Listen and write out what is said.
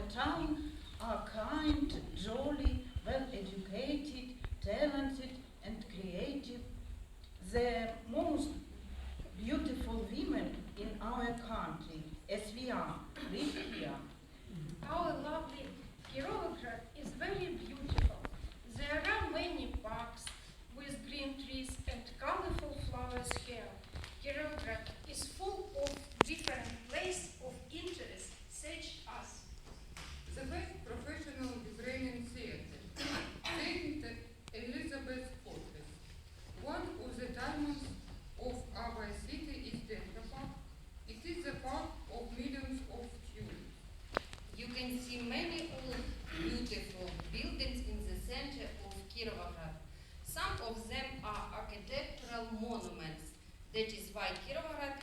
the town are kind, jolly, well-educated, talented and creative. The most see many old beautiful buildings in the center of Kirovograd. Some of them are architectural monuments. That is why Kirovograd.